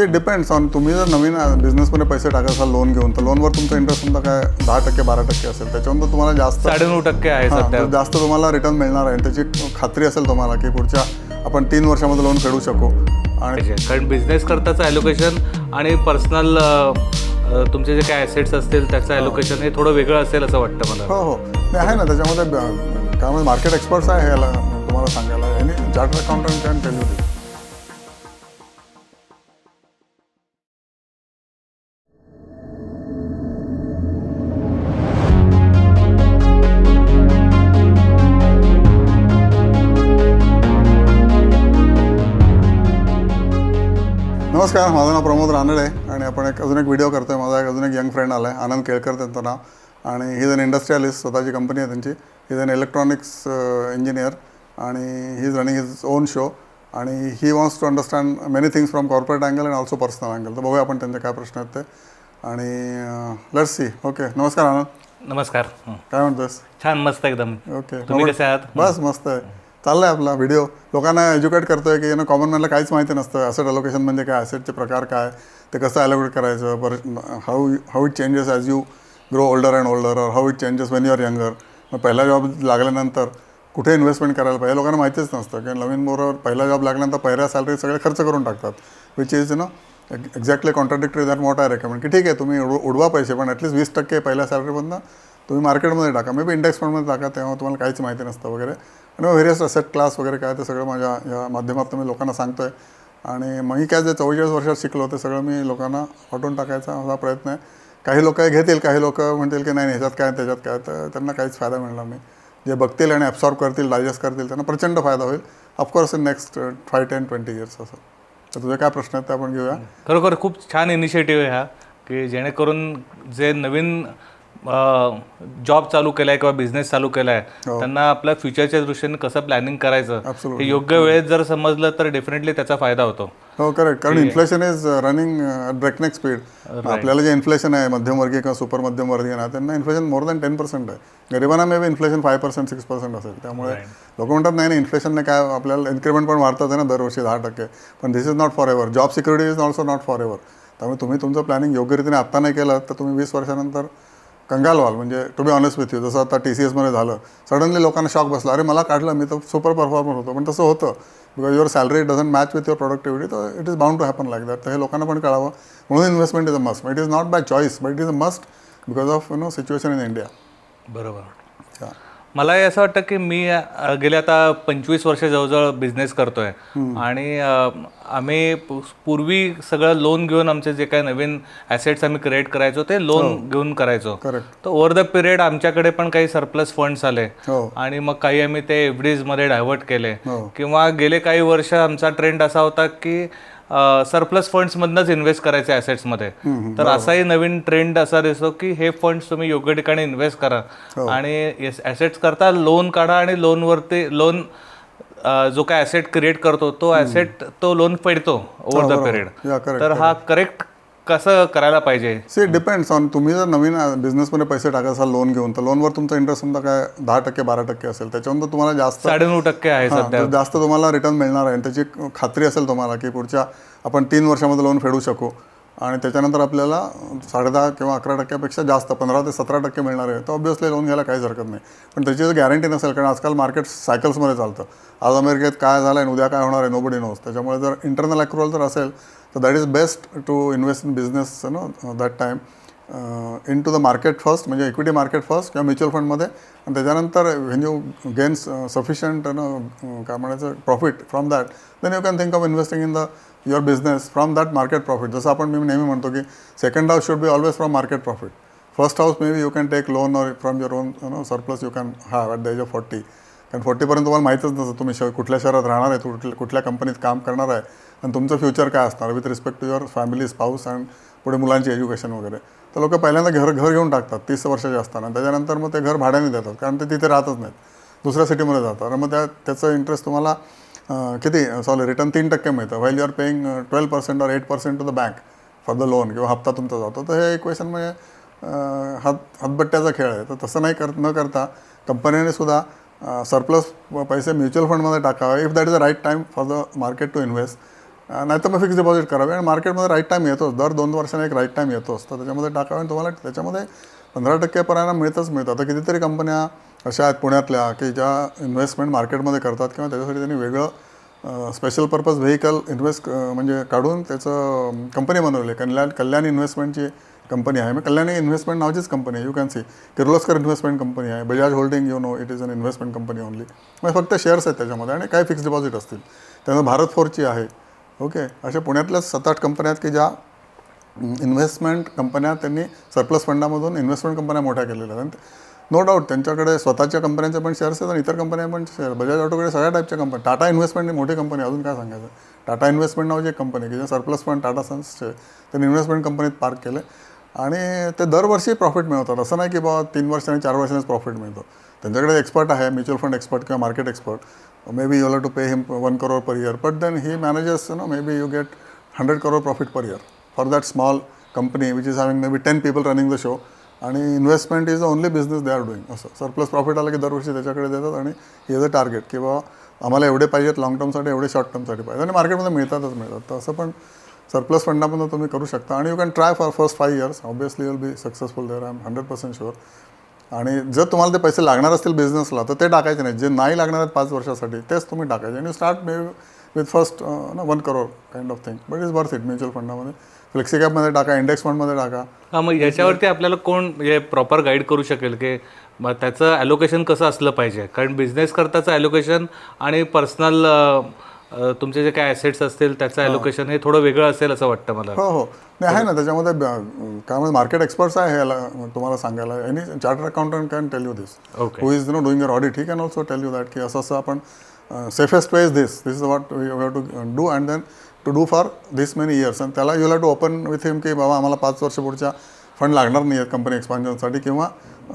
See depends on तुम्ही जर नवीन बिझनेसमध्ये पैसे टाकत असाल लोन घेऊन तर लोनवर तुमचा इंटरेस्ट समजा काय दहा टक्के बारा टक्के असेल त्याच्यानंतर तुम्हाला जास्त साडेनऊ टक्के आहे हां, सध्या. तर जास्त तुम्हाला रिटर्न मिळणार आहे. आणि त्याची खात्री असेल तुम्हाला की पुढच्या आपण तीन वर्षामध्ये लोन फेडू शकू. आणि पाहिजे कारण बिझनेस करताचं ॲलोकेशन आणि पर्सनल तुमचे जे काय ॲसेट्स असतील त्याचं ॲलोकेशन हे थोडं वेगळं असेल असं वाटतं मला. हो हो. नाही आहे ना त्याच्यामध्ये ब- काय म्हणजे मार्केट एक्सपर्ट्स आहे याला तुम्हाला सांगायला. आणि charter accountant can tell you नमस्कार माझं नाव प्रमोद रानडे आणि आपण एक अजून एक व्हिडिओ करतोय. माझा एक अजून एक यंग फ्रेंड आला आहे आनंद केळकर त्यांचं नाव. आणि ही अन इंडस्ट्रियलिस्ट स्वतःची कंपनी आहे त्यांची. ही अन इलेक्ट्रॉनिक्स इंजिनियर आणि he is running his own show आणि he wants to understand many things from corporate angle and also personal angle तर बघूया आपण त्यांचे काय प्रश्न आहेत ते. आणि लेट्स सी ओके नमस्कार आनंद. नमस्कार. काय म्हणतोस छान मस्त एकदम. ओके तुम्ही कसे आहात? बस मस्त आहे. चाललाय आपला व्हिडिओ लोकांना एज्युकेट करतोय की ना कॉमन मॅनला काहीच माहिती नसतं. ॲसेट अलोकेशन म्हणजे काय? ॲसेटचे प्रकार काय? ते कसं अलोकेट करायचं? बरं how how it changes as you grow older and older or how it changes when you are younger मग पहिला जॉब लागल्यानंतर कुठे इन्व्हेस्टमेंट करायला पाहिजे? लोकांना माहितीच नसतं. की नवीन बरोबर पहिला जॉब लागल्यानंतर पहिल्या सॅलरी सगळे खर्च करून टाकतात. Which is no exactly contradictory that मोठा रेकमेंड की ठीक आहे तुम्ही उड- उडवा पैसे पण ॲटलीस्ट वीस टक्के पहिल्या सॅलरीमधनं तुम्ही मार्केटमध्ये टाका. मे बी इंडेक्स फंडमध्ये टाका तेव्हा तुम्हाला काहीच माहिती नसतं वगैरे. आणि मग व्हेरियस असेट क्लास वगैरे काय ते सगळं माझ्या या माध्यमातून मी लोकांना सांगतो आहे आणि मग काय जे चव्वेचाळीस वर्षात शिकलो ते सगळं मी लोकांना वाटून टाकायचा माझा प्रयत्न आहे. काही लोक घेतील काही लोक म्हणतील की नाही नाही, ह्याच्यात काय त्याच्यात काय? तर त्यांना काहीच फायदा मिळणार नाही. जे बघतील आणि ॲब्सॉर्ब करतील डायजेस्ट करतील त्यांना प्रचंड फायदा होईल. Of course in next five ten twenty years असं. तर तुझे काय प्रश्न आहेत ते आपण घेऊया. खरोखर खूप छान इनिशिएटिव्ह आहे हा की जेणेकरून जे नवीन जॉब चालू केलाय किंवा बिझनेस चालू केलाय त्यांना आपल्या फ्युचरच्या दृष्टीने कसं प्लॅनिंग करायचं. हे योग्य वेळेत जर समजलं तर डेफिनेटली त्याचा फायदा होतो. हो करेक्ट कारण inflation is running breakneck speed आपल्याला जे इन्फ्लेशन आहे मध्यमवर्गीय किंवा सुपर मध्यमवर्गीय ना त्यांना inflation more than ten percent आहे. गरिबांना maybe inflation five percent six percent असेल. त्यामुळे लोक म्हणतात नाही नाही इन्फ्लेशनने काय आपल्याला इन्क्रिमेंट पण वाढतात आहे ना दरवर्षी दहा टक्के. पण this is not forever job security is also not forever त्यामुळे तुम्ही तुमचं प्लॅनिंग योग्य रीतीने आत्ता नाही केलं तर तुम्ही वीस वर्षानंतर कंगाल व्हाल म्हणजे to be honest with you जसं आता टी सी एसमध्ये झालं सडनली लोकांना शॉक बसला. अरे मला काढलं मी तर सुपर परफॉर्मर होतो. पण तसं होतं. Because your salary doesn't match with your productivity तर it is bound to happen like that तर हे लोकांना पण कळावं. म्हणून investment is a must it is not by choice but it is a must because of you know situation in India बरोबर. मला हे असं वाटतं की मी अ, गेले आता पंचवीस वर्ष जवळजवळ बिझनेस करतोय. आणि अ, आम्ही पू- पूर्वी सगळं लोन घेऊन आमचे जे काही नवीन ॲसेट्स आम्ही क्रिएट करायचो ते लोन घेऊन करायचो. करेक्ट तर ओव्हर द पिरियड आमच्याकडे पण काही सरप्लस फंड्स आले. हो. आणि मग काही आम्ही ते एफमध्ये डायव्हर्ट केले. हो. किंवा गेले काही वर्ष आमचा ट्रेंड असा होता की सरप्लस फंड्समधनंच इन्व्हेस्ट करायचे assets-मध्ये तर असाही नवीन ट्रेंड असा दिसतो की हे फंड्स तुम्ही योग्य ठिकाणी इन्व्हेस्ट करा. आणि ॲसेट्स करता लोन काढा आणि लोनवरती लोन जो काय ॲसेट क्रिएट करतो तो ॲसेट तो लोन फेडतो ओव्हर द पिरियड तर हा करेक्ट कसं करायला पाहिजे? सी डिपेंड्स ऑन तुम्ही जर नवीन बिझनेसमध्ये पैसे टाकत असाल लोन घेऊन तर लोनवर तुमचा इंटरेस्ट समजा काय दहा टक्के बारा टक्के असेल त्याच्यानंतर तुम्हाला जास्त साडेनऊ टक्के आहे हां, सध्या. तर जास्त तुम्हाला रिटर्न मिळणार आहे. त्याची खात्री असेल तुम्हाला की पुढच्या आपण तीन वर्षामध्ये लोन फेडू शकू. आणि त्याच्यानंतर आपल्याला साडेदहा किंवा अकरा टक्क्यापेक्षा जास्त पंधरा ते सतरा टक्के मिळणार आहे. तर ऑब्विसली लोन घ्यायला काहीच हरकत नाही. पण त्याची जर गॅरंटी नसेल कारण आजकाल मार्केट सायकल्समध्ये चालतं. आज अमेरिकेत काय झालं आहे उद्या काय होणार आहे नो बडी नोस त्याच्यामुळे जर इंटरनल अक्रुवल जर असेल तर that is best to in in business know that time into the market first म्हणजे इक्विटी मार्केट फर्स्ट किंवा म्युच्युअल फंडमध्ये आणि त्याच्यानंतर when you gains sufficient no काय म्हणायचं profit from that then you can think of investing in the your business from that market profit जसं आपण मी नेहमी म्हणतो की second house should be always from market profit first house maybe you can take loan or from your own no surplus you can have at the age of forty कारण फोर्टीपर्यंत तुम्हाला माहीतच नसतं तुम्ही श कुठल्या शहरात राहणार आहे कुठल्या कुठल्या कंपनीत काम करणार आहे आणि तुमचं फ्युचर काय असणार with respect to your family spouse and पुढे मुलांची एज्युकेशन वगैरे. तर लोक पहिल्यांदा घर घर घेऊन टाकतात तीस वर्षाचे असताना. त्याच्यानंतर मग ते घर भाड्याने देतात कारण ते तिथे राहतच नाहीत. दुसऱ्या सिटीमध्ये जातात. आणि मग त्या त्याचं इंटरेस्ट तुम्हाला किती? सॉरी रिटर्न तीन टक्के मिळतं. While you are paying twelve percent or eight percent to the bank for the loan किंवा हप्ता तुमचा जातो. तर हे इक्वेशन म्हणजे हात हातबट्ट्याचा खेळ आहे. तर तसं नाही कर न करता कंपनीने सुद्धा सरप्लस पैसे म्युच्युअल फंडमध्ये टाकावे. If that is the right time for the market to invest नाही तर मग फिक्स डिपॉझिट करावे. आणि मार्केटमध्ये राईट टाईम येतोच. दर दोन वर्षाने एक राईट टाईम येतोच. तर त्याच्यामध्ये टाकावे आणि तुम्हाला त्याच्यामध्ये पंधरा टक्केपर्यंत मिळतच मिळतं. आता कितीतरी कंपन्या अशा आहेत पुण्यातल्या की ज्या इन्व्हेस्टमेंट मार्केटमध्ये करतात किंवा त्याच्यासाठी त्यांनी वेगळं स्पेशल पर्पज व्हेकल इन्व्हेस्ट म्हणजे काढून त्याचं कंपनी बनवली कल्याण कल्याण इन्व्हेस्टमेंटची कंपनी आहे. मग कल्याणी इन्व्हेस्टमेंट नावाचीच कंपनी आहे. You can see Kirloskar investment company आहे. Bajaj holding you know it is an investment company only मग फक्त शेअर्स आहेत त्याच्यामध्ये आणि काही फिक्स डिपॉझिट असतील. त्यानंतर भारत फोरची आहे. ओके अशा पुण्यातल्या सात आठ कंपन्या आहेत की ज्या इन्व्हेस्टमेंट कंपन्या त्यांनी सरप्लस फंडामधून इन्व्हेस्टमेंट कंपन्या मोठ्या केलेल्या आहेत. नो डाऊट त्यांच्याकडे स्वतःच्या कंपन्यांचे पण शेअर्स आहेत आणि इतर कंपन्या पण शेअर बजाज ऑटोकडे सगळ्या टाईपच्या कंपन्या टाटा इन्व्हेस्टमेंट मोठी कंपनी अजून काय सांगायचं? टाटा इन्व्हेस्टमेंट नावाची एक कंपनी की जे सरप्लस फंड टाटा सन्सचे त्यांनी इन्व्हेस्टमेंट कंपनीत पार्क केले. आणि ते दरवर्षी प्रॉफिट मिळवतात. असं नाही की बाबा तीन वर्षाने चार वर्षांनीच प्रॉफिट मिळतो. त्यांच्याकडे एक्सपर्ट आहे म्युच्युअल फंड एक्सपर्ट किंवा market expert maybe you to pay him one crore per year but then he managers no maybe you get hundred crore profit per year for that small company which is having maybe ten people running the show आणि investment is the only business they are doing असं. Surplus profit आलं की दरवर्षी त्याच्याकडे देतात आणि हे is a target की आम्हाला एवढे पाहिजेत लॉंग टर्मसाठी एवढे शॉर्ट टर्मसाठी पाहिजे आणि मार्केटमध्ये मिळतातच मिळतात. तर असं पण सरप्लस फंडामधून तुम्ही करू शकता. आणि you can try for first five years obviously will be successful there I am hundred percent sure आणि जर तुम्हाला ते पैसे लागणार असतील बिझनेसला तर ते टाकायचे नाही जे नाही लागणार आहेत पाच वर्षासाठी तेच तुम्ही टाकायचे. आणि स्टार्ट मे विथ फर्स्ट ना one crore kind of thing but is worth it mutual फंडामध्ये फ्लेक्सी कॅपमध्ये टाका इंडेक्स फंडमध्ये टाका. हा मग याच्यावरती आपल्याला कोण हे प्रॉपर गाईड करू शकेल की मग त्याचं ॲलोकेशन कसं असलं पाहिजे? कारण बिझनेस करताचं ॲलोकेशन आणि पर्सनल तुमचे जे काय ॲसेट्स असतील त्याचं ॲलोकेशन हे थोडं वेगळं असेल असं वाटतं मला. हो हो. नाही आहे ना त्याच्यामध्ये काय म्हणजे मार्केट एक्सपर्ट्स आहे ह्याला तुम्हाला सांगायला. Any charter accountant can tell you this okay who is no doing your audit he can also tell you that की असं असं आपण safest way is this this is what you have to do and then to do for this many years आणि त्याला you have to open with him की बाबा आम्हाला पाच वर्ष पुढच्या फंड लागणार नाही आहेत कंपनी एक्सपान्शनसाठी किंवा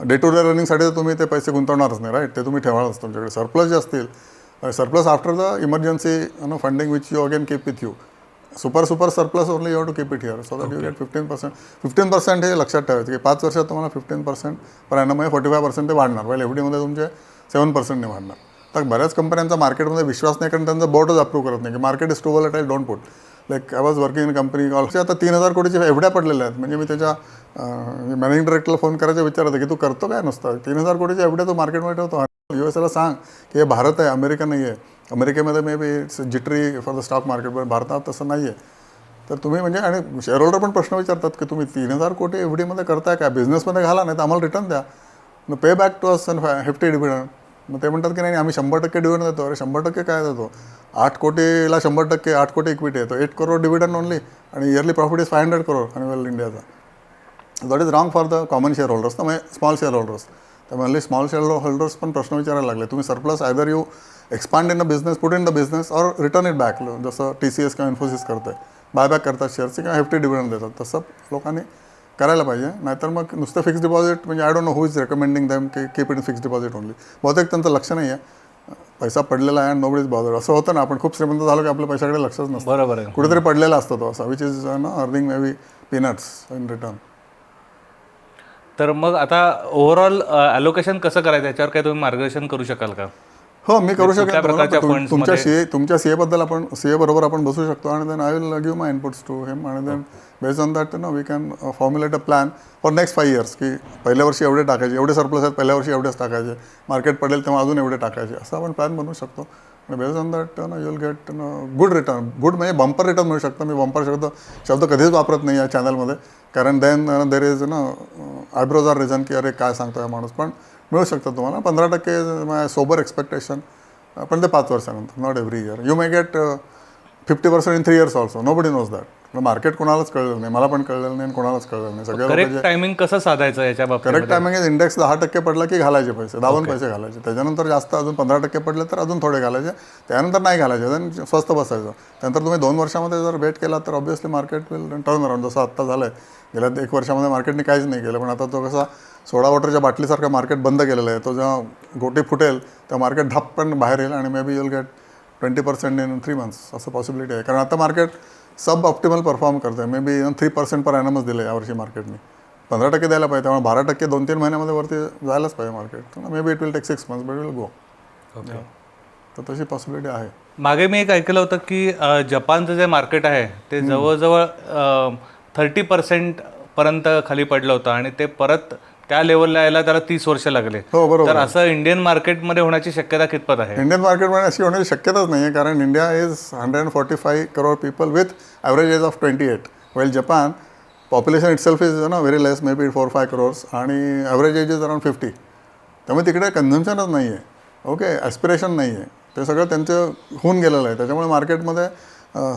डे टू डे रनिंगसाठी तर तुम्ही ते पैसे गुंतवणारच नाही राईट ते तुम्ही ठेवालच तुमच्याकडे. सरप्लस जे असतील surplus after the emergency no funding which you again keep with you super super surplus only you to keep it here so that you get fifteen percent fifteen percent हे लक्षात ठेवायचं की पाच वर्षात तुम्हाला फिफ्टीन पर्सेंट पर ॲनमध्ये forty five percent ते वाढणार. वेल एफ डीमध्ये तुमचे सेवन पर्सेंटने वाढणार. तर बऱ्याच कंपन्यांचा मार्केटमध्ये विश्वास नाही कारण त्यांचा बोर्डच अप्रूव्ह करत नाही की market is too volatile don't put like I was working in company also आता तीन हजार कोटीचे एवढ्या पडलेल्या आहेत. म्हणजे मी त्याच्या मॅनेजिंग डायरेक्टरला फोन करायचा विचार होता की तू करतो काय नुसतं? तीन हजार कोटीचे एवढ्या तू मार्केटमध्ये ठेवतो. यू एस एला सांग की हे भारत आहे अमेरिका नाही आहे अमेरिकेमध्ये maybe it's jittery for the stock market पण भारतात तसं नाही आहे तर तुम्ही म्हणजे आणि शेअर होल्डर पण प्रश्न विचारतात की तुम्ही तीन हजार कोटी एफ डीमध्ये करताय काय? बिझनेसमध्ये घाला नाही तर आम्हाला रिटर्न द्या. मग pay back to us fifty dividend मग ते म्हणतात की नाही आम्ही शंभर टक्के डिव्हिडंड देतो. अरे शंभर टक्के काय देतो? आठ कोटीला शंभर टक्के आठ कोटी इक्विटी येतो एट करोड डिव्हिडंड ओनली आणि yearly profit is five hundred crore आणि वेल इंडियाचा that is wrong for the common shareholders ना म्हणजे स्मॉल शेअर होल्डर्स त्यामुळे हल्ली स्मॉल शेअर होल्डर्स पण प्रश्न विचारायला लागले. तुम्ही surplus either you expand in the business put in the business or return it back जसं टी सी एस किंवा इन्फोसिस करतं आहे बायबॅक करतात शेअरचे किंवा हेफ्टी डिव्हिडंड देतात. तसं लोकांनी करायला पाहिजे. नाहीतर मग नुसतं फिक्स डिपॉझिट म्हणजे I don't know who is recommending them की keep in fix deposit only बहुतेक त्यांचं लक्ष नाही आहे पैसा पडलेला आहे नो इज बॉदर असं होतं ना आपण खूप श्रीमंत झालो की आपल्या पैशाकडे लक्षच नसतं. बरोबर आहे. कुठेतरी पडलेला असतो तो असा विच इज ना earning maybe peanuts in return तर मग आता ओव्हरऑल ॲलोकेशन कसं करायचं? याच्यावर काही तुम्ही मार्गदर्शन करू शकाल का? हो मी करू कुठल्या शकेन तुमच्या? सीए तुमच्या सीए बद्दल आपण सीए बरोबर आपण बसू शकतो आणि then I will give my inputs to him आणि then based on that no we can formulate a plan for next five years की पहिल्या वर्षी एवढे टाकायचे एवढे सरप्लस आहेत पहिल्या वर्षी एवढेच टाकायचे. मार्केट पडेल तेव्हा अजून एवढे टाकायचे. असं आपण प्लॅन बनवू शकतो. Based on that no you will get good return good म्हणजे बंपर रिटर्न मिळू शकतं मी बंपर शब्द शब्द कधीच वापरत नाही या चॅनलमध्ये कारण देन देर इज ना आयब्रोज आर रिझन की अरे काय सांगतो या माणूस. पण मिळू शकतं तुम्हाला. पंधरा टक्के माय सोबर एक्सपेक्टेशन पण ते पाच वर्षानंतर not every year you may get fifty percent in three years also nobody knows that market कोणालाच कळलेलं नाही. मला पण कळलेलं नाही आणि कोणालाच कळलेलं नाही. सगळ्या करेक्ट टायमिंग कसं साधायचं याच्या बाबतीत करेक्ट टायमिंग इंडेक्स दहा टक्के पडला की घालायचे पैसे. दाबून पैसे घालायचे. त्याच्यानंतर जास्त अजून पंधरा टक्के पडले तर अजून थोडे घालायचे. त्यानंतर नाही घालायचे. स्वस्त बसायचं. त्यानंतर तुम्ही दोन वर्षामध्ये जर वेट केला तर obviously market will turn around जसं आत्ता झालं आहे गेल्या एक वर्षामध्ये मार्केटने काहीच नाही केलं. पण आता तो कसा सोडा वॉटरच्या बाटलीसारखं मार्केट बंद केलेलं आहे. तो जेव्हा गोटी फुटेल तेव्हा मार्केट धप पण बाहेर येईल आणि maybe you'll get twenty percent in three months असं पॉसिबिलिटी आहे. कारण आता मार्केट सब ऑप्टिमल परफॉर्म करतं आहे मे बी थ्री पर्सेंट पर ॲनमच दिलं यावर्षी मार्केटने पंधरा टक्के द्यायला पाहिजे त्यामुळे बारा टक्के दोन तीन महिन्यामध्ये वरती जायलाच पाहिजे market maybe it will take six months but will go okay तर तशी पॉसिबिलिटी आहे. मागे मी एक ऐकलं होतं की जपानचं जे मार्केट आहे ते जवळजवळ थर्टी पर्सेंट पर्यंत खाली पडलं होतं आणि ते परत त्या लेवलला यायला त्याला तीस वर्ष लागले. हो बरोबर. तर असं इंडियन मार्केटमध्ये होण्याची शक्यता कितपत आहे? इंडियन मार्केटमध्ये अशी होण्याची शक्यताच नाही आहे कारण India is hundred and forty five crore people with average age of twenty eight well Japan population itself is ना very less maybe four five crores आणि average age is around fifty त्यामुळे तिकडे कन्झम्पशनच नाही आहे ओके ॲस्पिरेशन नाही आहे ते सगळं त्यांचं होऊन गेलेलं आहे. त्याच्यामुळे मार्केटमध्ये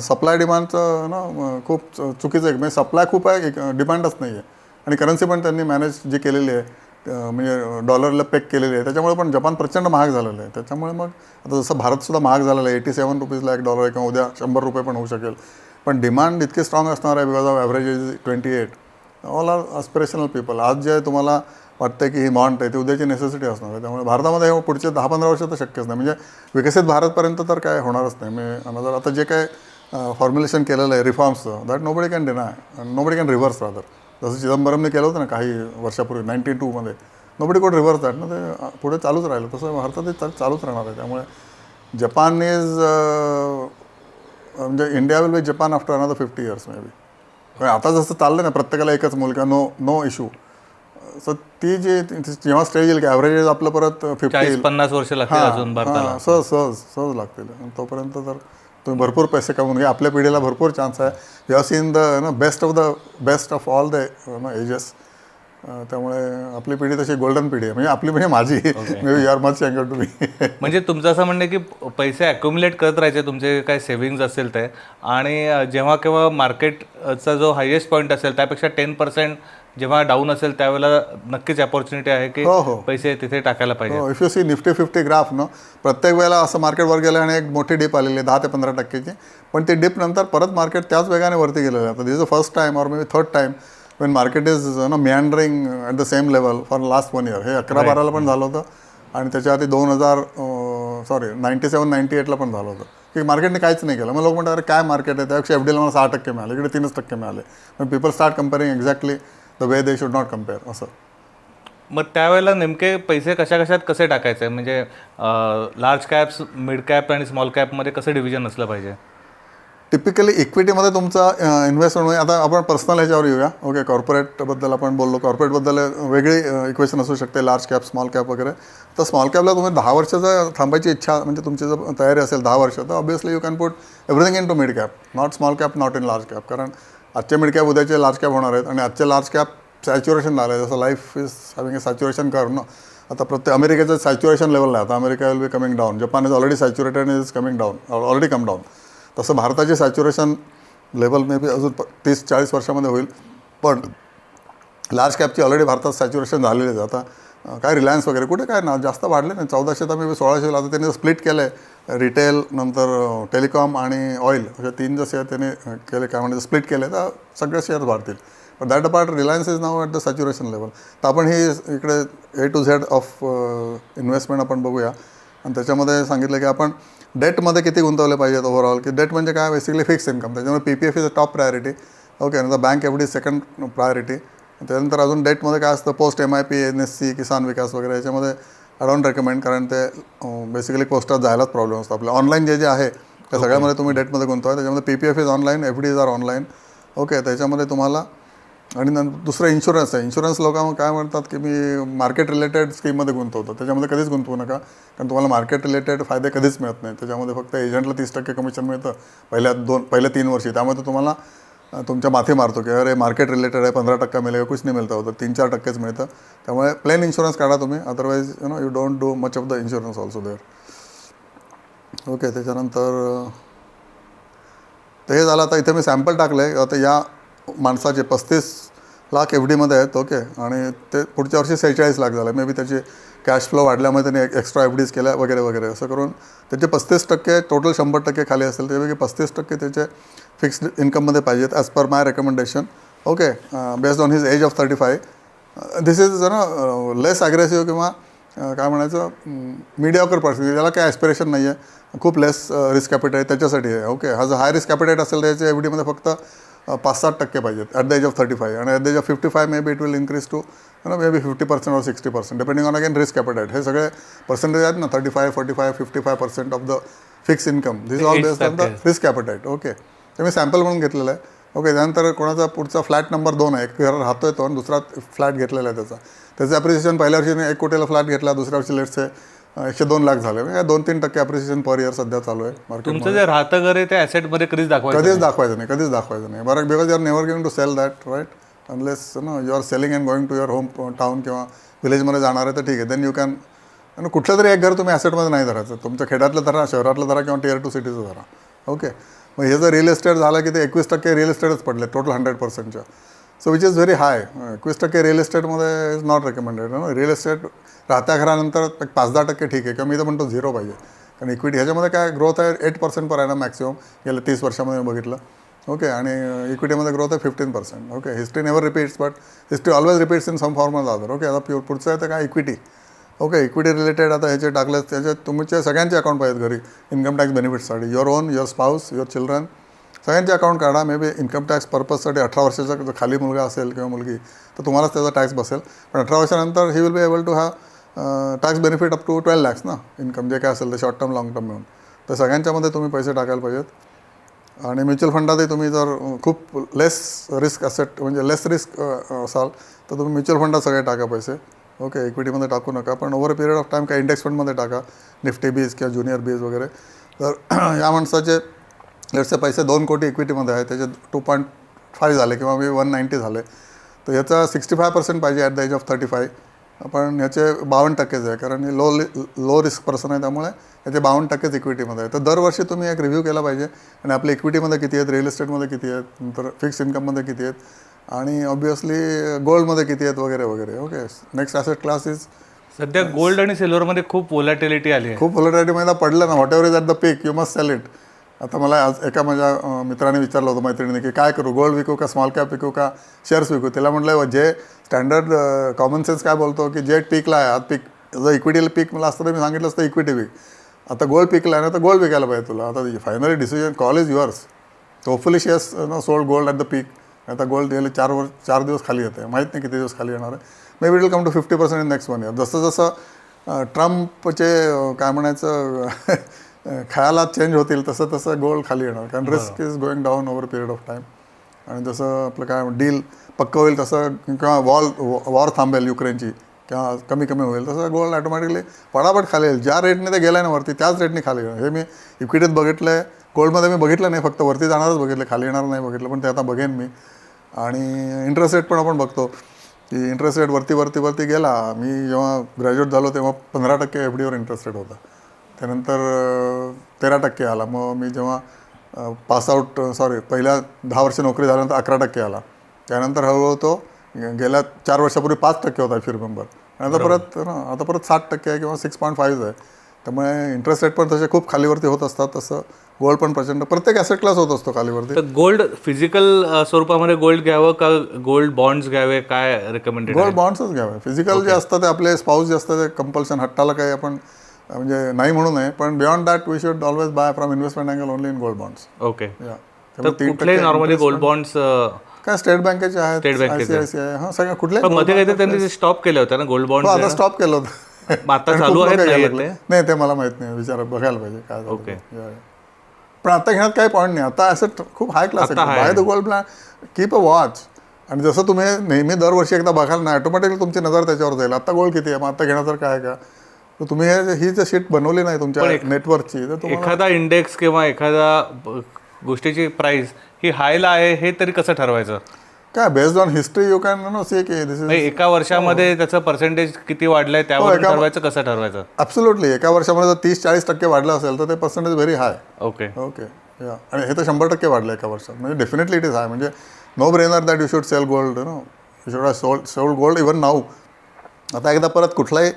सप्लाय डिमांडचं ना खूप चुकीचं आहे. म्हणजे सप्लाय खूप आहे डिमांडच नाही आहे आणि करन्सी पण त्यांनी मॅनेज जे केलेली आहे म्हणजे डॉलरला पेक केलेली आहे त्याच्यामुळे पण जपान प्रचंड महाग झालेलं आहे. त्याच्यामुळे मग आता जसं भारतसुद्धा महाग झालेलं आहे एटी सेवन रुपीजला एक डॉलर आहे किंवा उद्या शंभर रुपये पण होऊ शकेल. पण डिमांड इतकी स्ट्रॉंग असणार आहे because of average is twenty eight all are aspirational people आज जे तुम्हाला वाटतं की ही मॉन्ट आहे ती उद्याची नेसेसिटी असणार आहे. त्यामुळे भारतामध्ये हे पुढचे दहा पंधरा वर्ष तर शक्यच नाही. म्हणजे विकसित भारतपर्यंत तर काय होणारच नाही. मी आणि जर आता जे काय फॉर्म्युलेशन केलेलं आहे रिफॉर्म्सचं that nobody can deny nobody can reverse rather जसं चिदंबरमने केलं होतं ना काही वर्षापूर्वी नाईन्टी टूमध्ये नोबडी कोड रिव्हर्स दॅट ना ते पुढे चालूच राहिलं. तसं भारतात ते चालूच राहणार आहे. त्यामुळे जपान इज म्हणजे India will be Japan after another fifty years maybe आता जसं चाललं ना प्रत्येकाला एकच मुलगा नो नो इशू सो ती जी जेव्हा स्टेज येईल की ॲव्हरेज आपलं परत फिफ्टी पन्नास वर्ष लागतील अजून भारताला. सहज सहज सहज लागतील. तोपर्यंत तर तुम्ही भरपूर पैसे कमवून घ्या. आपल्या पिढीला भरपूर चान्स आहे. यू हॅव सीन द ना best of the best of all the ना एजेस त्यामुळे आपली पिढी तशी गोल्डन पिढी आहे. म्हणजे आपली म्हणजे माझी. Maybe are much younger to me म्हणजे तुमचं असं म्हणणं की पैसे अक्युमुलेट करत राहायचे तुमचे काय सेव्हिंग्ज असेल ते. आणि जेव्हा केव्हा मार्केटचा जो हायेस्ट पॉईंट असेल त्यापेक्षा टेन पर्सेंट जेव्हा डाऊन असेल त्यावेळेला नक्कीच अपॉर्च्युनिटी आहे की हो हो. पैसे तिथे टाकायला पाहिजे if you see Nifty fifty graph ना प्रत्येक वेळेला असं मार्केटवर गेलं आणि एक मोठी डिप आलेली आहे दहा ते पंधरा टक्केची. पण ते डिप नंतर परत मार्केट त्याच वेगाने वरती गेलेलं आहे. आता this is the first time or maybe third time when market is ना meandering at the same level for last one year हे अकरा बाराला पण झालं होतं आणि त्याच्या आधी दोन हजार सॉरी नाईन्टी सेवन नाईन्टी एटला पण झालं होतं. की मार्केटने काहीच नाही केलं. मग लोक म्हणतात अरे काय मार्केट आहे? त्यापेक्षा एफ डीला मला सहा टक्के मिळाले इकडे तीनच टक्के मिळाले. मग people start comparing exactly the way they should not compare असं. मग त्यावेळेला नेमके पैसे कशा कशात कसे टाकायचे? म्हणजे लार्ज कॅप्स मिड कॅप आणि स्मॉल कॅपमध्ये कसं डिव्हिजन असलं पाहिजे? टिपिकली इक्विटीमध्ये तुमचा इन्व्हेस्टमेंट आता आपण पर्सनल ह्याच्यावर येऊया. ओके कॉर्पोरेटबद्दल आपण बोललो. कॉर्पोरेटबद्दल वेगळी इक्वेशन असू शकते. लार्ज कॅप स्मॉल कॅप वगैरे. तर स्मॉल कॅपला तुम्ही दहा वर्षाचं थांबायची इच्छा म्हणजे तुमची जर तयारी असेल दहा वर्ष तर obviously you can put everything into mid cap not small cap not in large cap कारण आजचे मिड कॅप उद्याचे लार्ज कॅप होणार आहेत आणि आजचे लार्ज कॅप सॅच्युरेशन झालं आहे जसं life is having a saturation कर ना? आता प्रत्येक अमेरिकेचं सॅच्युरेशन लेवल आहे आता America will be coming down Japan is already saturated is coming down already come down तसं भारताचे सॅच्युरेशन लेवल मे बी अजून तीस चाळीस वर्षामध्ये होईल. पण लार्ज कॅपची ऑलरेडी भारतात सॅच्युरेशन झालेली आहे. आता काय रिलायन्स वगैरे कुठे काय ना जास्त वाढले नाही. चौदाशे तर मी सोळाशे आता त्यांनी स्प्लिट केलं आहे रिटेल नंतर टेलिकॉम आणि ऑइल अशा तीन जर शेअर त्यांनी केले काय म्हणजे स्प्लिट केले. तर सगळे शेअर्स वाढतील. पण that part Reliance is now at the saturation level तर आपण ही इकडे A to Z of investment आपण बघूया. आणि त्याच्यामध्ये सांगितलं की आपण डेटमध्ये किती गुंतवले पाहिजेत ओव्हरऑल की डेट म्हणजे काय? बेसिकली फिक्स इन्कम त्याच्यामुळे P P F is a top priority okay नंतर bank F D second priority त्यानंतर अजून डेटमध्ये काय असतं post M I P N S C Kisan Vikas वगैरे याच्यामध्ये आय डोंट रेकमेंड कारण ते बेसिकली पोस्टात जायलाच प्रॉब्लेम असतो. आपल्या ऑनलाईन जे जे आहे त्या सगळ्यामध्ये तुम्ही डेटमध्ये गुंतवा. त्याच्यामध्ये P P F is online F D is are online okay त्याच्यामध्ये तुम्हाला आणि नंतर दुसरं इन्शुरन्स आहे. इन्शुरन्स लोक काय म्हणतात की मी मार्केट रिलेटेड स्कीममध्ये गुंतवतो. त्याच्यामध्ये कधीच गुंतवू नका. कारण तुम्हाला मार्केट रिलेटेड फायदे कधीच मिळत नाही त्याच्यामध्ये फक्त एजंटला तीस टक्के कमिशन मिळतं. पहिल्या दोन पहिल्या तीन वर्षी. त्यामध्ये तुम्हाला तुमच्या माथी मारतो की अरे मार्केट रिलेटेड आहे पंधरा टक्का मिळेल कुछ नाही मिळतं होतं तीन चार टक्केच मिळतं. त्यामुळे प्लेन इन्शुरन्स काढा तुम्ही otherwise you know you don't do much of the insurance also there okay त्याच्यानंतर ते तर हे झालं आता इथे मी सॅम्पल टाकलं आहे आता या माणसाचे पस्तीस लाख एफ डीमध्ये आहेत ओके आणि ते पुढच्या वर्षी सेहेचाळीस लाख झालं. मे बी त्याची कॅश फ्लो वाढल्यामुळे त्यांनी एक्स्ट्रा एफ डीज केल्या वगैरे वगैरे. असं करून त्याचे पस्तीस टक्के टोटल शंभर टक्के खाली असेल. त्यापैकी पस्तीस टक्के त्याचे फिक्स्ड इन्कममध्ये पाहिजेत as per my recommendation okay based on his age of thirty five this is ना लेस ॲग्रेसिव्ह किंवा uh, काय म्हणायचं mm, मीडियाकर पर्सन त्याला काही ॲस्पिरेशन नाही uh, आहे खूप लेस रिस्क कॅपिटाईट त्याच्यासाठी आहे. ओके हा जो हाय रिस्क कॅपिटाईट असेल त्याच्या एफ डीमध्ये फक्त पाच सात टक्के पाहिजेत. At the age of thirty five आणि at the age of fifty five maybe it will increase to ना maybe fifty percent or sixty percent depending on again risk appetite हे सगळे पर्सेंटेज आहेत ना thirty five forty five fifty five percent of the fix income this all based on the risk appetite okay ते मी sample म्हणून घेतलेलं आहे. Okay त्यानंतर कोणाचा पुढचा फ्लॅट नंबर दोन आहे. एक घर राहतोय तो आणि दुसरा फ्लॅट घेतलेला आहे त्याचा. त्याचं अप्रिसिएशन पहिल्या वर्षी एक कोटीला फ्लॅट घेतला दुसऱ्या वर्षी लेट्सचे एकशे दोन लाख झाले. म्हणजे दोन तीन टक्के अप्रिसिएशन पर इयर सध्या चालू आहे मार्केट तुमचं जे राहतं घर आहे ते ॲसेटमध्ये कधीच दाखवायचं कधीच दाखवायचं नाही कधीच दाखवायचं नाही. बरं because you are never going to sell that right unless no you are selling and going to your home town किंवा विलेजमध्ये जाणार आहे तर ठीक आहे. देन यू कॅन आणि कुठलं तरी एक घर तुम्ही ॲसेटमध्ये नाही धरायचं. तुमच्या खेड्यातलं धरा शहरातलं धरा किंवा टियर टू सिटीचं धरा. ओके मग हे जर रिअल इस्टेट झालं की ते एकवीस टक्के रिअल इस्टेटच पडले total hundred पर्सेंटच्या so which is very high एकवीस टक्के रिअल इस्टेटमध्ये इज नॉट रेकमेंडेड ना रिअल इस्टेट राहत्या घरानंतर एक पाच दहा टक्के ठीक आहे. किंवा मी तर म्हणतो झिरो पाहिजे. कारण इक्विटी ह्याच्यामध्ये काय ग्रोथ आहे एट पर्सेंट पर आहे ना मॅक्सिमम गेल्या तीस वर्षामध्ये बघितलं. ओके आणि इक्विटीमध्ये ग्रोथ आहे fifteen percent okay history never repeats but history always repeats in some formal of other okay आता प्युअर पुढचं आहे तर काय इक्विटी ओके इक्विटी रिलेटेड आता ह्याचे टाकले त्याचे तुमचे सगळ्यांचे अकाउंट पाहिजेत घरी. Income tax बेनिफिट्ससाठी your own your spouse your children सगळ्यांचे अकाउंट काढा मे बी इन्कम टॅक्स पर्पजसाठी अठरा वर्षाचा जर खाली मुलगा असेल किंवा मुलगी तर तुम्हालाच त्याचा टॅक्स बसेल. पण अठरा वर्षानंतर he will be able to have tax benefit up to twelve lakhs ना इन्कम जे काय असेल ते शॉर्ट टर्म लाँग टर्म मिळून तर सगळ्यांच्यामध्ये तुम्ही पैसे टाकायला पाहिजेत. आणि म्युच्युअल फंडातही तुम्ही जर खूप लेस रिस्क असेट म्हणजे लेस रिस्क असाल तर तुम्ही म्युच्युअल फंडात सगळे टाका पैसे. ओके इक्विटीमध्ये टाकू नका पण ओव्हर पिरियड ऑफ टाईम काय इंडेक्स फंडमध्ये टाका निफ्टी बीज किंवा ज्युनियर बीज वगैरे. तर या माणसाचे लेट्सचे पैसे दोन कोटी इक्विटीमध्ये आहे त्याचे टू पॉईंट फाय झाले किंवा मी वन नाईन्टी झाले. तर याचा सिक्स्टी फाय पर्सेंट पाहिजे at the age of thirty five पण ह्याचे बावन्न टक्केच आहे कारण हे लो लो रिस्क पर्सन आहे त्यामुळे याचे बावन्न टक्केच इक्विटीमध्ये आहे. तर दरवर्षी तुम्ही एक रिव्ह्यू केला पाहिजे आणि आपल्या इक्विटीमध्ये किती आहेत रिअल इस्टेटमध्ये किती आहेत नंतर फिक्स इन्कममध्ये किती आहेत आणि ऑब्वियसली गोल्डमध्ये किती आहेत वगैरे वगैरे. Okay next asset class is सध्या गोल्ड आणि सिल्वरमध्ये खूप वोलॅटिलिटी आली आहे. खूप व्हॉलिटायटीमध्ये पडलं ना. Whatever is at the peak you must sell it आता मला आज एका माझ्या मित्राने विचारलं होतं मैत्रिणीने की काय करू गोल्ड विकू का स्मॉल कॅप विकू का शेअर्स विकू? त्याला म्हटलं जे स्टँडर्ड कॉमन सेन्स काय बोलतो की जे पीकला आहे आज पीक जर इक्विटीला पीक मला असतं तर मी सांगितलं असतं इक्विटी विक. आता गोल्ड पिकला आहे ना तर गोल्ड विकायला पाहिजे तुला. आता finally decision call is yours hopefully shares no sold gold at the peak आता गोल्ड गेले चार वर चार दिवस खाली येते. माहीत नाही किती दिवस खाली येणार आहे. Maybe will come to fifty percent in next one year जसं जसं ट्रम्पचे काय म्हणायचं खयालात चेंज होतील तसं तसं गोल्ड खाली येणार. कारण risk is going down over period of time आणि जसं आपलं काय डील पक्क होईल तसं किंवा वॉल वॉर थांबेल युक्रेनची किंवा कमी कमी होईल तसं गोल्ड ऑटोमॅटिकली पटापट खाली येईल. ज्या रेटने ते गेलं ना वरती त्याच रेटने खाली येणार. हे मी इक्विटीत बघितलं आहे गोल्डमध्ये मी बघितलं नाही फक्त वरती जाणारच बघितलं खाली येणार नाही बघितलं पण ते आता बघेन मी. आणि इंटरेस्ट रेट पण आपण बघतो की इंटरेस्ट रेट वरती वरती वरती गेला. मी जेव्हा ग्रॅज्युएट झालो तेव्हा पंधरा टक्के एफ डीवर इंटरेस्ट रेट होता. त्यानंतर तेरा टक्के आला. मग मी जेव्हा पास आऊट सॉरी पहिल्या दहा वर्ष नोकरी झाल्यानंतर अकरा टक्के आला. त्यानंतर हळूहळू तो गेल्या चार वर्षापूर्वी पाच टक्के होता इफ रिमेंबर आणि आता परत ना आता परत साठ टक्के आहे किंवा सिक्स पॉईंट फाईव्ह आहे. त्यामुळे इंटरेस्ट रेट पण तसे खूप खालीवरती होत असतात. तसं गोल्ड पण प्रचंड प्रत्येक ॲसेट क्लास होत असतो खालीवरती. तर गोल्ड फिजिकल स्वरूपामध्ये गोल्ड घ्यावं का गोल्ड बॉन्ड्स घ्यावे? काय रेकमेंडेड गोल्ड बॉन्ड्सच घ्यावे. फिजिकल जे असतं ते आपले स्पाऊस जे असतं ते कंपल्शन हट्टाला काही आपण म्हणजे नाही म्हणू नये पण beyond that we should always buy from investment angle only in gold bonds okay कुठले नॉर्मली गोल्ड बॉन्ड्स काय स्टेट बँकेचे आहेत? State बँकेचे. हां सगळ्या कुठले पण मध्ये काहीतरी त्यांनी स्टॉप केले होते ना गोल्ड हो बॉन्ड आता स्टॉप केलं होतं. आता चालू लोकं नाही ते मला माहीत नाही विचार बघायला पाहिजे काय या. पण आता घेण्यात काही पॉईंट नाही. आता असं खूप हाय क्लास आहे buy the gold plan keep a watch आणि जसं तुम्ही नेहमी दरवर्षी एकदा बघाल ना ऑटोमॅटिकली तुमची नजर त्याच्यावर जाईल. आता गोल्ड किती आहे? मग आता घेण्यासारखं आहे का? तुम्ही हे ही जर शीट बनवली नाही तुमच्या नेटवर्कची तर एखादा इंडेक्स किंवा एखादा गोष्टीची प्राइस ही हायला आहे हे तरी कसं ठरवायचं? काय based on history you can know see की दिस इज एका वर्षामध्ये त्याचं पर्सेंटेज किती वाढलंय त्यावर एका- ठरवायचं कसं ठरवायचं? ॲब्सोल्युटली एका वर्षामध्ये जर तीस चाळीस टक्के वाढलं असेल तर ते percentage very high okay okay या आणि हे तर शंभर टक्के वाढलं एका वर्षात. म्हणजे डेफिनेटली इट इज हाय म्हणजे no brainer that you should sell gold no you should have sold sold gold even now आता एकदा परत कुठलाही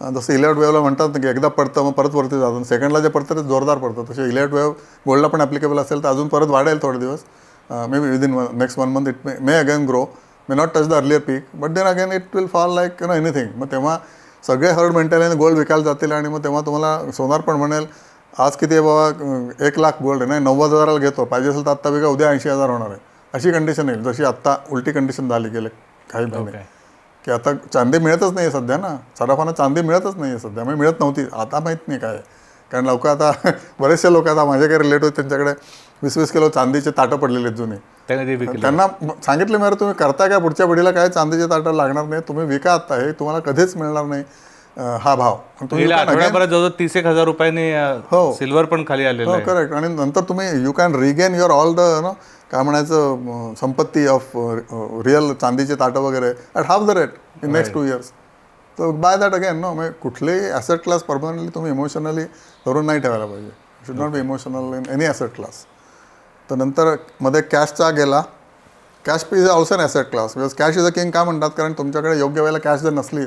जसं इलेक्ट वेव्हला म्हणतात ना की एकदा पडतं मग परत वरती जातं. सेकंडला जे पडतं ते जोरदार पडतं. तसे इलेक्ट वेव्ह गोल्डला पण ॲप्लिकेबल असेल तर अजून परत वाढेल थोडे दिवस. Maybe within next one month it may may again grow may not touch the earlier peak but then again it will fall like no anything मग तेव्हा सगळे हर्ड मेंटॅलिटीने गोल्ड विकायला जातील आणि मग तेव्हा तुम्हाला सोनार पण म्हणेल आज किती आहे बाबा एक लाख गोल्ड आहे नाही नव्वद हजाराला घेतो. पाहिजे असेल तर आत्ता वेगळा उद्या ऐंशी हजार होणार आहे. अशी कंडिशन येईल जशी आत्ता उलटी कंडिशन झाली गेले काही महिने. ओके की आता चांदी मिळतच नाही आहे सध्या ना. सराफाना चांदी मिळतच नाही आहे सध्या. म्हणजे मिळत नव्हती. आता माहीत नाही काय. कारण लोक आता बरेचसे लोक आता माझे काही रिलेटिव्ह त्यांच्याकडे वीस वीस किलो चांदीचे ताटं पडलेले आहेत जुने. त्याने सांगितलं मी तुम्ही करताय काय? पुढच्या पिढीला काय चांदीचे ताटं लागणार नाही? तुम्ही विका आता. हे तुम्हाला कधीच मिळणार नाही. हा भाव. आठवड्याभरात जवळजवळ तीस एक हजार रुपयांनी हो. सिल्वर पण खाली आलेलं आहे. करेक्ट आणि नंतर तुम्ही you can regain your all the no काय म्हणायचं अं, संपत्ती ऑफ रिअल चांदीचे ताटं वगैरे at half the rate in next two years तर बाय दॅट अगेन नो म्हणजे कुठलेही ॲसेट क्लास परमनंटली तुम्ही इमोशनली धरून नाही ठेवायला पाहिजे. Should not be emotional in any asset class तर नंतर मध्ये कॅशचा गेला. Cash is also an asset class because cash is a king का म्हणतात? कारण तुमच्याकडे योग्य वेळेला कॅश जर नसली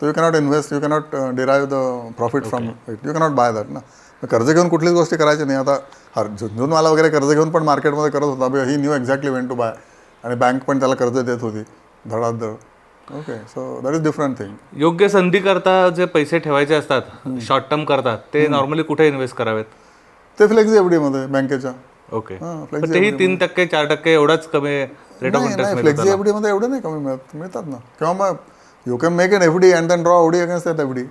तर you cannot invest you cannot derive the profit from it you cannot buy that ना कर्ज घेऊन कुठलीच गोष्टी करायची नाही. आता हर झुंझुनवाला वगैरे कर्ज घेऊन पण मार्केटमध्ये करत होता be he knew exactly when to buy आणि बँक पण त्याला कर्ज देत होती. धडाधड. Okay so that is different thing योग्य संधी करता जे पैसे ठेवायचे असतात शॉर्ट टर्म करता ते नॉर्मली कुठे इन्व्हेस्ट करावेत? ते फ्लेक्झी एफ डीमध्ये बँकेच्या. ओके हां तेही तीन टक्के चार टक्के एवढाच कमी rate of interest flexi F डीमध्ये एवढे नाही कमी मिळत मिळतात ना. किंवा मग you can make an F D and then draw OD against that F D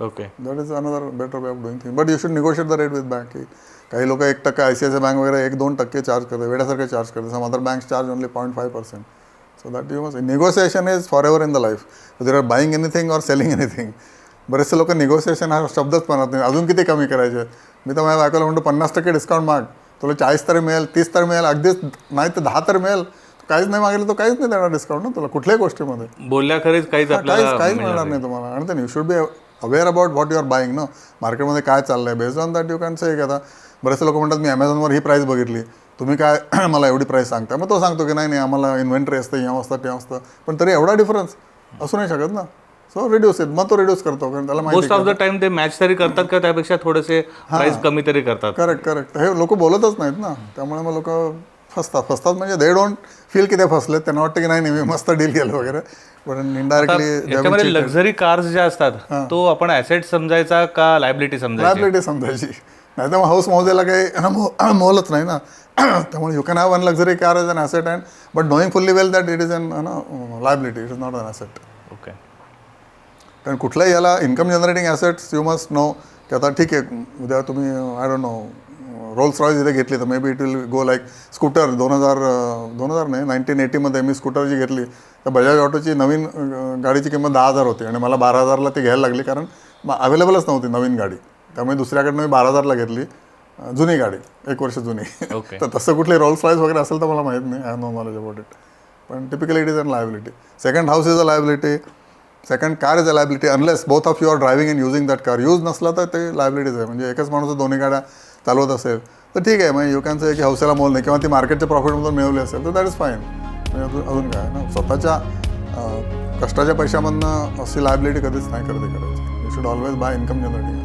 okay that is another better way of doing thing but you should negotiate the rate with bank की काही लोक एक टक्का I C I C bank वगैरे एक दोन टक्के charge करते वेड्यासारखे चार्ज करते. Some other banks charge only point five percent so that you must negotiation is forever in the life there are buying anything or selling anything बरेचसे लोक negotiation हा शब्दच म्हणत नाही अजून किती कमी करायचे मी तर माझ्या बायकोला म्हणतो पन्नास टक्के डिस्काउंट माग तुला चाळीस तरी मिळेल तीस तर मिळेल अगदीच नाही तर दहा तर मिळेल काहीच नाही मागितलं तो काहीच नाही देणार डिस्काउंट ना तुला कुठल्याही गोष्टीमध्ये. बोलल्या खरीच काहीच काहीच आपल्याला काहीच मिळणार नाही. तुम्हाला. आणि you should be aware about what you are buying ना मार्केटमध्ये काय चाललंय? Based on that you can say की आता बरेचसे लोक म्हणतात मी अमेझॉनवर ही प्राईस बघितली. तुम्ही काय मला एवढी प्राईस सांगता मग तो सांगतो की नाही नाही आम्हाला इन्व्हेंटरी असतं या असतं त्या असतं पण तरी एवढा डिफरन्स असू नाही शकत ना. सो रिड्यूस येत मग तो रिड्यूस करतो कारण त्याला माहिती मोस्ट ऑफ द टाइम ते मॅच तरी करतात का त्यापेक्षा थोडेसे प्राइस कमी तरी करतात? करेक्ट करेक्ट हे लोक बोलतच नाहीत ना. त्यामुळे मग लोक फसतात फसतात म्हणजे दे डोंट फील की ते फसले त्यांना वाटतं की नाही नाही मी मस्त डील केलं वगैरे. पण इनडायरेक्टली लक्झरी कार्स ज्या असतात तो आपण ऍसेट समजायचा का लायबिलिटी समजायची? लायबिलिटी समजायची. नाही तर मग हाऊस मोजेला काही मोलच नाही ना. त्यामुळे you can have one luxury car as an asset and but knowing fully well that it is an liability it is not an asset okay कारण कुठल्याही याला income generating assets you must know की आता ठीक आहे उद्या तुम्ही I don't know Rolls Royce इथे घेतली तर maybe it will go like scooter दोन हजार दोन हजार नाही नाईन्टीन एटीमध्ये मी स्कूटर जी घेतली तर बजाज ऑटोची नवीन गाडीची किंमत दहा हजार होती आणि मला बारा हजारला ती घ्यायला लागली कारण अवेलेबलच नव्हती नवीन गाडी. त्यामुळे दुसऱ्याकडनं मी बारा हजारला घेतली. जुनी गाडी एक वर्ष जुनी. तर तसं कुठली रोल्स रॉयस वगैरे असेल तर मला माहीत नाही. I no knowledge about it पण typically it is an liability second house is a liability second car is a liability unless both of you are driving and using that car use नसला तर ते liabilities आहे. म्हणजे एकच माणूस दोन्ही गाड्या चालवत असेल तर ठीक आहे. मग युवकांचं एक की हौसेला मोल नाही किंवा ती मार्केटच्या प्रॉफिटमधून मिळवली असेल तर दॅट इज फाईन अजून अजून काय ना? स्वतःच्या कष्टाच्या पैशामधनं अशी लायबिलिटी कधीच नाही खरेदी करायची. You should always buy income generating